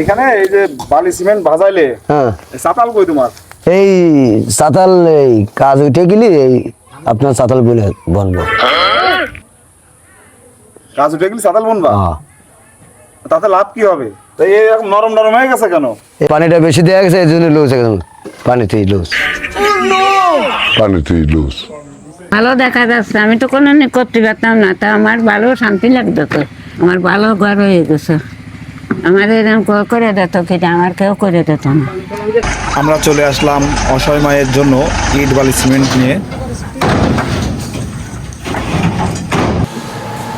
এখানে এই যে বালি সিমেন্ট ভাজাইলে হ্যাঁ। চাতাল কই তোমার? এই চাতাল এই কাজ উঠে গেলি এই আপনার চাতাল বলে বনবো। কাজ উঠে গেলে চাতাল বনবা? হ্যাঁ। তাতে লাভ কি হবে? তো এই এরকম নরম নরম হয়ে গেছে কেন? এই পানিটা বেশি দেওয়া গেছে এই জন্য লুজ একদম পানিতেই লুজ। পানিতেই লুজ। ভালো দেখা যাচ্ছে আমি তো কোনো করতে পারতাম না তা আমার ভালো শান্তি লাগতো তো। আমার ভালো ঘর হয়ে গেছে। আমার এরকম ক- করে দিত কিন্তু আমার কেউ করে দিত না। আমরা চলে আসলাম অসহায় মায়ের জন্য ইট বালি সিমেন্ট নিয়ে।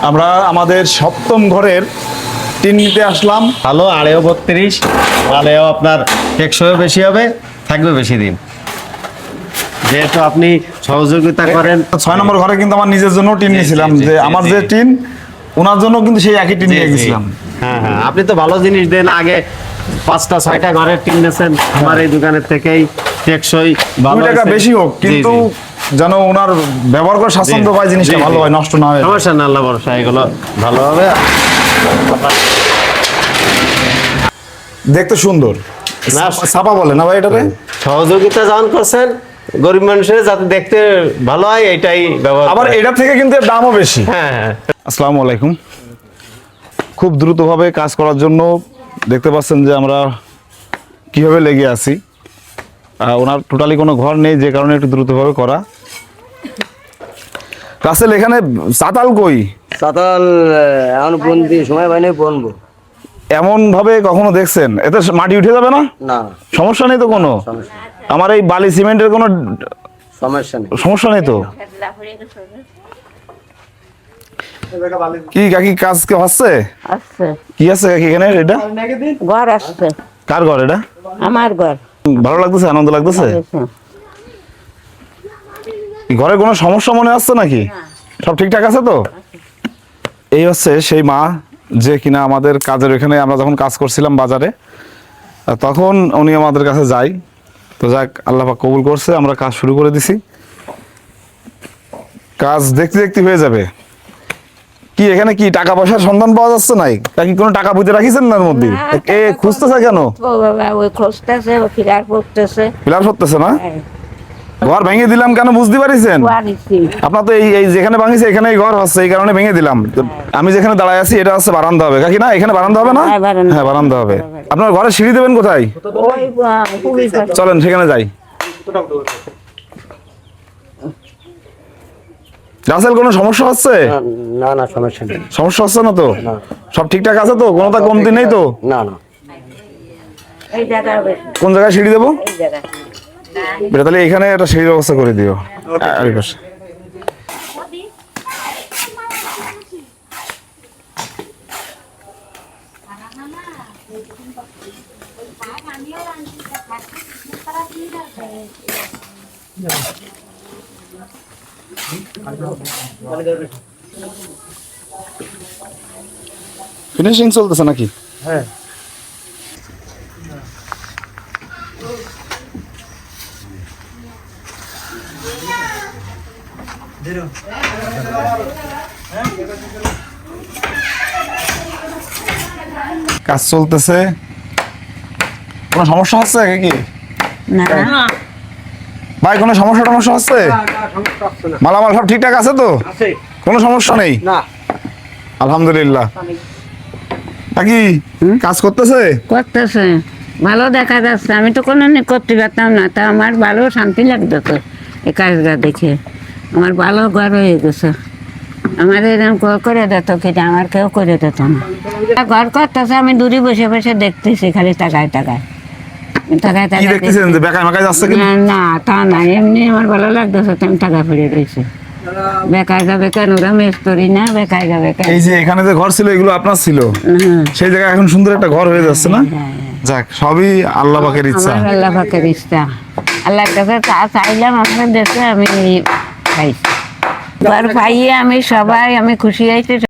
আমরা আমাদের সপ্তম ঘরের টিন নিতে আসলাম। ভালো আড়েও বত্রিশ আড়েও আপনার টেকসইও বেশি হবে থাকবে বেশি দিন। যেহেতু আপনি সহযোগিতা করেন। ছয় নম্বর ঘরে কিন্তু আমার নিজের জন্য টিন নিয়েছিলাম যে আমার যে টিন ওনার জন্য কিন্তু সেই একই টিন নিয়ে গেছিলাম। হ্যাঁ হ্যাঁ। আপনি তো ভালো জিনিস দেন আগে পাঁচটা ছয়টা ঘরের টিন নিয়েছেন আমার এই দোকানের থেকেই টেকসই ভালো টাকা বেশি হোক কিন্তু যেন ওনার ব্যবহার করে স্বাচ্ছন্দ্য পায় জিনিসটা ভালো হয় নষ্ট না হয়। সমস্যা না আল্লাহ ভরসা এগুলো ভালো হবে। দেখতে সুন্দর। না। ছাপা বলে না ভাই এটাতে সহযোগিতা যখন করছেন গরিব মানুষের যাতে দেখতে ভালো হয় এটাই ব্যবহার আবার। এটা থেকে কিন্তু দামও বেশি। হ্যাঁ হ্যাঁ। আসসালামু আলাইকুম। খুব দ্রুতভাবে কাজ করার জন্য দেখতে পাচ্ছেন যে আমরা কীভাবে লেগে আছি। ওনার টোটালি কোনো ঘর নেই যে কারণে একটু দ্রুতভাবে করা। রাসেল এখানে চাতাল কই? চাতাল এখন বন্দি সময় পাইনি বনবো এমন ভাবে কখনো দেখছেন? এতে মাটি উঠে যাবে না? না। সমস্যা নেই তো কোনো? আমার এই বালি সিমেন্টের কোনো সমস্যা নেই। সমস্যা নেই তো? কি কাকি কাজ কি হচ্ছে কি আছে কাকি এখানে? এটা? ঘর আসছে কার ঘর এটা? আমার ঘর। ভালো লাগতেছে? আনন্দ লাগতেছে? ঘরে কোনো সমস্যা মনে আসছে নাকি? সব ঠিকঠাক আছে তো? এই হচ্ছে সেই মা যে কিনা আমাদের কাজের ওখানে আমরা যখন কাজ করছিলাম বাজারে তখন উনি আমাদের কাছে যাই। তো যাক আল্লাহ পাক কবুল করছে আমরা কাজ শুরু করে দিছি। কাজ দেখতে দেখতে হয়ে যাবে। কি এখানে কি টাকা পয়সার সন্ধান পাওয়া যাচ্ছে নাই? নাকি কোনো টাকা পুঁতে রাখিছেন না এর মধ্যে? এ খুঁজতেছে কেন? ও বাবা ওই খুঁজতেছে ও ফিরার করতেছে না? ঘর ভেঙে দিলাম কেন বুঝতে পারিছেন? আপনার তো এই এই যেখানে ভাঙিছে এখানেই ঘর হচ্ছে এই কারণে ভেঙে দিলাম। আমি যেখানে দাঁড়ায় আছি এটা হচ্ছে বারান্দা হবে। কাকি না এখানে বারান্দা হবে না? হ্যাঁ, বারান্দা। হ্যাঁ হবে। আপনার ঘরে সিঁড়ি দেবেন কোথায়। চলেন সেখানে যাই। রাসেল কোনো সমস্যা হচ্ছে? না না সমস্যা নেই। সমস্যা হচ্ছে না তো? সব ঠিকঠাক আছে তো? কোনোটা কমতি নেই তো? না না। কোন জায়গায় সিঁড়ি দেবো? এটা তাহলে এখানে একটা সিঁড়ির ব্যবস্থা করে দিও। আর পাশে। ফিনিশিং চলতেছে নাকি? কাজ চলতেছে। কোনো সমস্যা হচ্ছে কি না। ভাই কোনো সমস্যা টমস্যা হচ্ছে? মালামাল সব ঠিকঠাক আছে তো? কোনো সমস্যা নেই? আলহামদুলিল্লাহ। কাকি কাজ করতেছে? করতেছে। ভালো দেখা যাচ্ছে। আমি তো কোনো করতে পারতাম না। তা আমার ভালো শান্তি লাগতো তো এই কাজটা দেখে। আমার ভালো ঘর হয়ে গেছে। আমার এরকম করে দিত কিন্তু আমার কেউ করে দিত না। ঘর করতেছে আমি দূরে বসে বসে দেখতেছি খালি টাকায় টাকায় টাকায় কি দেখতেছেন? যে মেকায় যাচ্ছে কি? না না তা না এমনি আমার ভালো লাগতেছে আমি টাকা রয়েছে বেকার যাবে কেন ওরা মেস্তরি না বেকার যাবে কেন এই যে এখানে যে ঘর ছিল এগুলো আপনার ছিল? সেই জায়গায় এখন সুন্দর একটা ঘর হয়ে যাচ্ছে না? যাক সবই আল্লাহ পাকের ইচ্ছা। আল্লাহ পাকের ইচ্ছা। আল্লাহর কাছে চা চাইলাম আপনার দেশে আমি ঘর পাইয়ে আমি সবাই আমি খুশি হয়েছি